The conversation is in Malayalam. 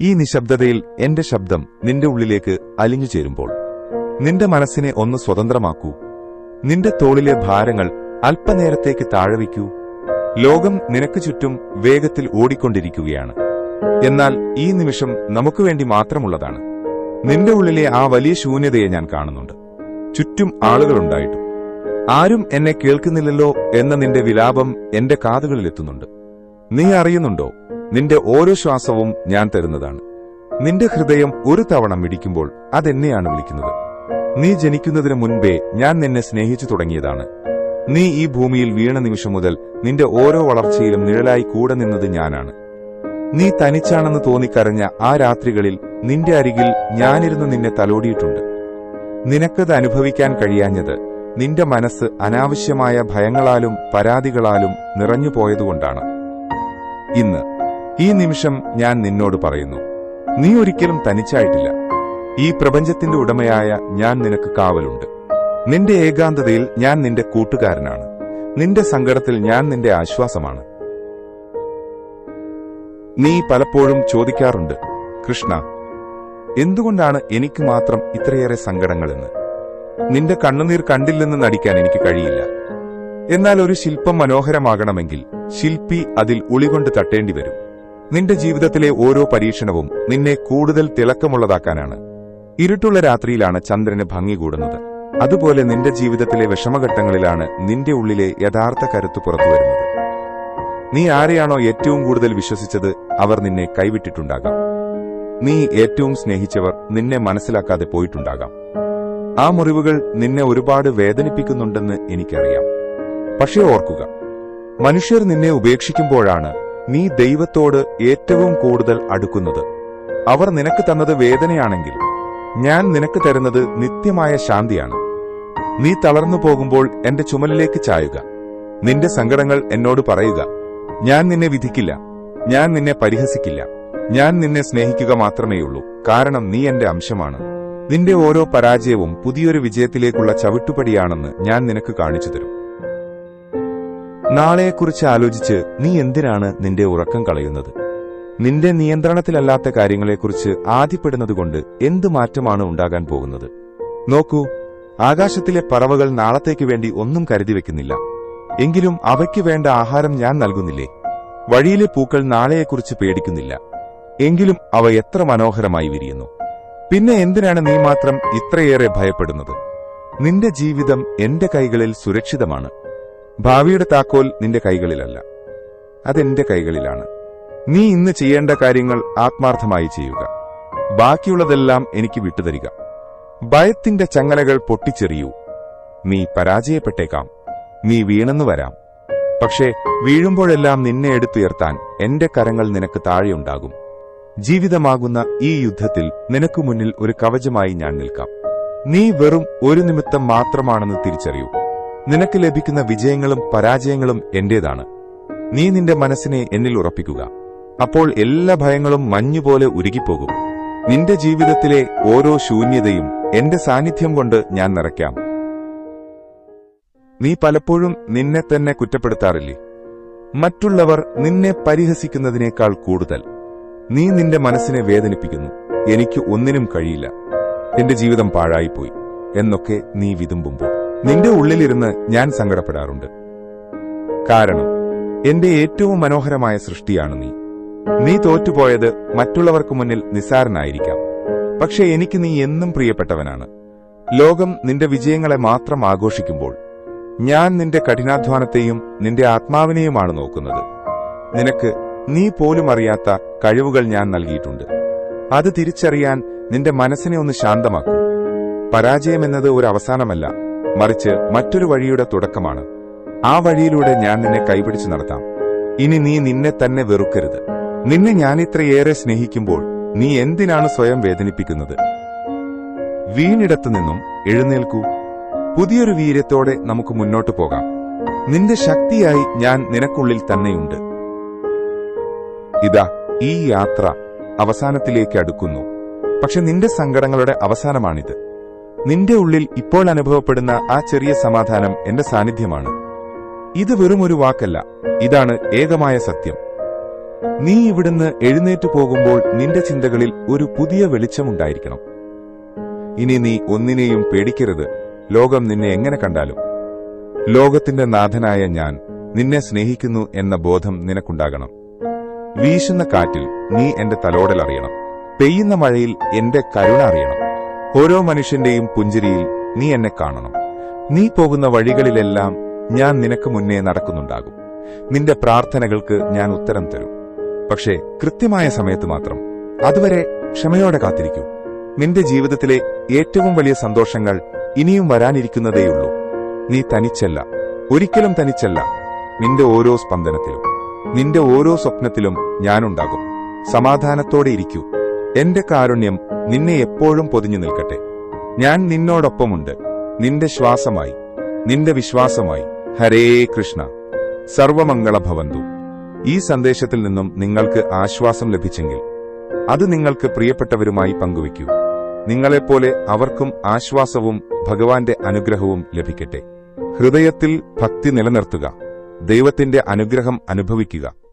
ഈ നിശബ്ദതയിൽ എന്റെ ശബ്ദം നിന്റെ ഉള്ളിലേക്ക് അലിഞ്ഞു ചേരുമ്പോൾ. നിന്റെ മനസ്സിനെ ഒന്ന് സ്വതന്ത്രമാക്കൂ. നിന്റെ തോളിലെ ഭാരങ്ങൾ അല്പനേരത്തേക്ക് താഴവിക്കൂ ലോകം നിനക്ക് ചുറ്റും വേഗത്തിൽ ഓടിക്കൊണ്ടിരിക്കുകയാണ്. എന്നാൽ ഈ നിമിഷം നമുക്ക് വേണ്ടി മാത്രമുള്ളതാണ്. നിന്റെ ഉള്ളിലെ ആ വലിയ ശൂന്യതയെ ഞാൻ കാണുന്നുണ്ട്. ചുറ്റും ആളുകളുണ്ടായിട്ടും. ആരും എന്നെ കേൾക്കുന്നില്ലല്ലോ എന്ന നിന്റെ വിലാപം എന്റെ കാതുകളിലെത്തുന്നുണ്ട്. നീ അറിയുന്നുണ്ടോ? നിന്റെ ഓരോ ശ്വാസവും ഞാൻ തരുന്നതാണ്. നിന്റെ ഹൃദയം ഒരു തവണ മിടിക്കുമ്പോൾ അതെന്നെയാണ് വിളിക്കുന്നത്. നീ ജനിക്കുന്നതിന് മുൻപേ ഞാൻ നിന്നെ സ്നേഹിച്ചു തുടങ്ങിയതാണ്. നീ ഈ ഭൂമിയിൽ വീണ നിമിഷം മുതൽ നിന്റെ ഓരോ വളർച്ചയിലും നിഴലായി കൂടെ നിന്നത് ഞാനാണ്. നീ തനിച്ചാണെന്ന് തോന്നിക്കരഞ്ഞ ആ രാത്രികളിൽ നിന്റെ അരികിൽ ഞാനിരുന്ന് നിന്നെ തലോടിയിട്ടുണ്ട്. നിനക്കത് അനുഭവിക്കാൻ കഴിയാഞ്ഞത് നിന്റെ മനസ്സ് അനാവശ്യമായ ഭയങ്ങളാലും പരാതികളാലും നിറഞ്ഞുപോയതുകൊണ്ടാണ്. ഇന്ന് ഈ നിമിഷം ഞാൻ നിന്നോട് പറയുന്നു നീ ഒരിക്കലും തനിച്ചായിട്ടില്ല. ഈ പ്രപഞ്ചത്തിന്റെ ഉടമയായ ഞാൻ നിനക്ക് കാവലുണ്ട്. നിന്റെ ഏകാന്തതയിൽ ഞാൻ നിന്റെ കൂട്ടുകാരനാണ്. നിന്റെ സങ്കടത്തിൽ ഞാൻ നിന്റെ ആശ്വാസമാണ്. നീ പലപ്പോഴും ചോദിക്കാറുണ്ട് കൃഷ്ണ എന്തുകൊണ്ടാണ് എനിക്ക് മാത്രം ഇത്രയേറെ സങ്കടങ്ങളെന്ന്? നിന്റെ കണ്ണുനീർ കണ്ടില്ലെന്ന് നടിക്കാൻ എനിക്ക് കഴിയില്ല. എന്നാൽ ഒരു ശില്പം മനോഹരമാകണമെങ്കിൽ ശില്പി അതിൽ ഉളികൊണ്ട് തട്ടേണ്ടി വരും. നിന്റെ ജീവിതത്തിലെ ഓരോ പരീക്ഷണവും നിന്നെ കൂടുതൽ തിളക്കമുള്ളതാക്കാനാണ്. ഇരുട്ടുള്ള രാത്രിയിലാണ് ചന്ദ്രന് ഭംഗി കൂടുന്നത്. അതുപോലെ നിന്റെ ജീവിതത്തിലെ വിഷമഘട്ടങ്ങളിലാണ് നിന്റെ ഉള്ളിലെ യഥാർത്ഥ കരുത്ത് പുറത്തുവരുന്നത് നീ ആരെയാണോ ഏറ്റവും കൂടുതൽ വിശ്വസിച്ചത് അവർ നിന്നെ കൈവിട്ടിട്ടുണ്ടാകാം. നീ ഏറ്റവും സ്നേഹിച്ചവർ നിന്നെ മനസ്സിലാക്കാതെ പോയിട്ടുണ്ടാകാം. ആ മുറിവുകൾ നിന്നെ ഒരുപാട് വേദനിപ്പിക്കുന്നുണ്ടെന്ന് എനിക്കറിയാം. പക്ഷേ ഓർക്കുക മനുഷ്യർ നിന്നെ ഉപേക്ഷിക്കുമ്പോഴാണ് നീ ദൈവത്തോട് ഏറ്റവും കൂടുതൽ അടുക്കുന്നത്. അവർ നിനക്ക് തന്നത് വേദനയാണെങ്കിൽ ഞാൻ നിനക്ക് തരുന്നത് നിത്യമായ ശാന്തിയാണ്. നീ തളർന്നു പോകുമ്പോൾ എന്റെ ചുമലിലേക്ക് ചായുക. നിന്റെ സങ്കടങ്ങൾ എന്നോട് പറയുക. ഞാൻ നിന്നെ വിധിക്കില്ല. ഞാൻ നിന്നെ പരിഹസിക്കില്ല. ഞാൻ നിന്നെ സ്നേഹിക്കുക മാത്രമേയുള്ളൂ. കാരണം നീ എന്റെ അംശമാണ്. നിന്റെ ഓരോ പരാജയവും പുതിയൊരു വിജയത്തിലേക്കുള്ള ചവിട്ടുപടിയാണെന്ന് ഞാൻ നിനക്ക് കാണിച്ചു തരും. നാളെയെക്കുറിച്ച് ആലോചിച്ച് നീ എന്തിനാണ് നിന്റെ ഉറക്കം കളയുന്നത്? നിന്റെ നിയന്ത്രണത്തിലല്ലാത്ത കാര്യങ്ങളെക്കുറിച്ച് ആദ്യപ്പെടുന്നതുകൊണ്ട് എന്ത് മാറ്റമാണ് ഉണ്ടാകാൻ പോകുന്നത്? നോക്കൂ ആകാശത്തിലെ പറവകൾ നാളത്തേക്ക് വേണ്ടി ഒന്നും കരുതി വെക്കുന്നില്ല. എങ്കിലും അവയ്ക്ക് വേണ്ട ആഹാരം ഞാൻ നൽകുന്നില്ലേ? വഴിയിലെ പൂക്കൾ നാളെയെക്കുറിച്ച് പേടിക്കുന്നില്ല. എങ്കിലും അവ എത്ര മനോഹരമായി വിരിയുന്നു. പിന്നെ എന്തിനാണ് നീ മാത്രം ഇത്രയേറെ ഭയപ്പെടുന്നത്? നിന്റെ ജീവിതം എന്റെ കൈകളിൽ സുരക്ഷിതമാണ്. ഭാവിയുടെ താക്കോൽ നിന്റെ കൈകളിലല്ല. അതെന്റെ കൈകളിലാണ്. നീ ഇന്ന് ചെയ്യേണ്ട കാര്യങ്ങൾ ആത്മാർത്ഥമായി ചെയ്യുക. ബാക്കിയുള്ളതെല്ലാം എനിക്ക് വിട്ടുതരിക. ഭയത്തിന്റെ ചങ്ങലകൾ പൊട്ടിച്ചെറിയൂ. നീ പരാജയപ്പെട്ടേക്കാം. നീ വീണെന്നു വരാം. പക്ഷേ വീഴുമ്പോഴെല്ലാം നിന്നെ എടുത്തുയർത്താൻ എന്റെ കരങ്ങൾ നിനക്ക് താഴെയുണ്ടാകും. ജീവിതമാകുന്ന ഈ യുദ്ധത്തിൽ നിനക്കു മുന്നിൽ ഒരു കവചമായി ഞാൻ നിൽക്കാം. നീ വെറും ഒരു നിമിത്തം മാത്രമാണെന്ന് തിരിച്ചറിയൂ. നിനക്ക് ലഭിക്കുന്ന വിജയങ്ങളും പരാജയങ്ങളും എന്റേതാണ്. നീ നിന്റെ മനസ്സിനെ എന്നിൽ ഉറപ്പിക്കുക. അപ്പോൾ എല്ലാ ഭയങ്ങളും മഞ്ഞുപോലെ ഉരുകിപ്പോകും. നിന്റെ ജീവിതത്തിലെ ഓരോ ശൂന്യതയും എന്റെ സാന്നിധ്യം കൊണ്ട് ഞാൻ നിറയ്ക്കാം. നീ പലപ്പോഴും നിന്നെ തന്നെ കുറ്റപ്പെടുത്താറില്ലേ? മറ്റുള്ളവർ നിന്നെ പരിഹസിക്കുന്നതിനേക്കാൾ കൂടുതൽ. നീ നിന്റെ മനസ്സിനെ വേദനിപ്പിക്കുന്നു. എനിക്ക് ഒന്നിനും കഴിയില്ല. എന്റെ ജീവിതം പാഴായിപ്പോയി. എന്നൊക്കെ നീ വിതുമ്പുമ്പോൾ. നിന്റെ ഉള്ളിലിരുന്ന് ഞാൻ സങ്കടപ്പെടാറുണ്ട്. കാരണം എന്റെ ഏറ്റവും മനോഹരമായ സൃഷ്ടിയാണ് നീ. നീ തോറ്റുപോയത് മറ്റുള്ളവർക്ക് മുന്നിൽ നിസ്സാരനായിരിക്കാം. പക്ഷേ എനിക്ക് നീ എന്നും പ്രിയപ്പെട്ടവനാണ്. ലോകം നിന്റെ വിജയങ്ങളെ മാത്രം ആഘോഷിക്കുമ്പോൾ ഞാൻ നിന്റെ കഠിനാധ്വാനത്തെയും നിന്റെ ആത്മാവിനെയുമാണ് നോക്കുന്നത്. നിനക്ക് നീ പോലും അറിയാത്ത കഴിവുകൾ ഞാൻ നൽകിയിട്ടുണ്ട്. അത് തിരിച്ചറിയാൻ നിന്റെ മനസ്സിനെ ഒന്ന് ശാന്തമാക്കൂ. പരാജയമെന്നത് ഒരു അവസാനമല്ല. മറിച്ച് മറ്റൊരു വഴിയുടെ തുടക്കമാണ്. ആ വഴിയിലൂടെ ഞാൻ നിന്നെ കൈപിടിച്ച് നടത്താം. ഇനി നീ നിന്നെ തന്നെ വെറുക്കരുത്. നിന്നെ ഞാൻ ഇത്രയേറെ സ്നേഹിക്കുമ്പോൾ നീ എന്തിനാണ് സ്വയം വേദനിപ്പിക്കുന്നത്? വീണിടത്തു നിന്നും എഴുന്നേൽക്കൂ. പുതിയൊരു വീര്യത്തോടെ നമുക്ക് മുന്നോട്ടു പോകാം. നിന്റെ ശക്തിയായി ഞാൻ നിനക്കുള്ളിൽ തന്നെയുണ്ട്. ഇതാ ഈ യാത്ര അവസാനത്തിലേക്ക് അടുക്കുന്നു. പക്ഷെ നിന്റെ സങ്കടങ്ങളുടെ അവസാനമാണിത്. നിന്റെ ഉള്ളിൽ ഇപ്പോൾ അനുഭവപ്പെടുന്ന ആ ചെറിയ സമാധാനം എന്റെ സാന്നിധ്യമാണ്. ഇത് വെറും ഒരു വാക്കല്ല. ഇതാണ് ഏകമായ സത്യം. നീ ഇവിടുന്ന് എഴുന്നേറ്റു പോകുമ്പോൾ നിന്റെ ചിന്തകളിൽ ഒരു പുതിയ വെളിച്ചമുണ്ടായിരിക്കണം. ഇനി നീ ഒന്നിനെയും പേടിക്കരുത്. ലോകം നിന്നെ എങ്ങനെ കണ്ടാലും. ലോകത്തിന്റെ നാഥനായ ഞാൻ നിന്നെ സ്നേഹിക്കുന്നു എന്ന ബോധം നിനക്കുണ്ടാകണം. വീശുന്ന കാറ്റിൽ നീ എന്റെ തലോടൽ അറിയണം. പെയ്യുന്ന മഴയിൽ എന്റെ കരുണ അറിയണം. ഓരോ മനുഷ്യന്റെയും പുഞ്ചിരിയിൽ നീ എന്നെ കാണണം. നീ പോകുന്ന വഴികളിലെല്ലാം ഞാൻ നിനക്ക് മുന്നേ നടക്കുന്നുണ്ടാകും. നിന്റെ പ്രാർത്ഥനകൾക്ക് ഞാൻ ഉത്തരം തരും. പക്ഷേ കൃത്യമായ സമയത്ത് മാത്രം അതുവരെ ക്ഷമയോടെ കാത്തിരിക്കൂ. നിന്റെ ജീവിതത്തിലെ ഏറ്റവും വലിയ സന്തോഷങ്ങൾ ഇനിയും വരാനിരിക്കുന്നതേയുള്ളൂ. നീ തനിച്ചല്ല ഒരിക്കലും തനിച്ചല്ല നിന്റെ ഓരോ സ്പന്ദനത്തിലും നിന്റെ ഓരോ സ്വപ്നത്തിലും ഞാനുണ്ടാകും. സമാധാനത്തോടെ ഇരിക്കൂ. എന്റെ കാരുണ്യം നിന്നെ എപ്പോഴും പൊതിഞ്ഞു നിൽക്കട്ടെ. ഞാൻ നിന്നോടൊപ്പമുണ്ട്. നിന്റെ ശ്വാസമായി നിന്റെ വിശ്വാസമായി. ഹരേ കൃഷ്ണ. സർവമംഗളഭവന്തു. ഈ സന്ദേശത്തിൽ നിന്നും നിങ്ങൾക്ക് ആശ്വാസം ലഭിച്ചെങ്കിൽ അത് നിങ്ങൾക്ക് പ്രിയപ്പെട്ടവരുമായി പങ്കുവയ്ക്കൂ. നിങ്ങളെപ്പോലെ അവർക്കും ആശ്വാസവും ഭഗവാന്റെ അനുഗ്രഹവും ലഭിക്കട്ടെ. ഹൃദയത്തിൽ ഭക്തി നിലനിർത്തുക. ദൈവത്തിന്റെ അനുഗ്രഹം അനുഭവിക്കുക.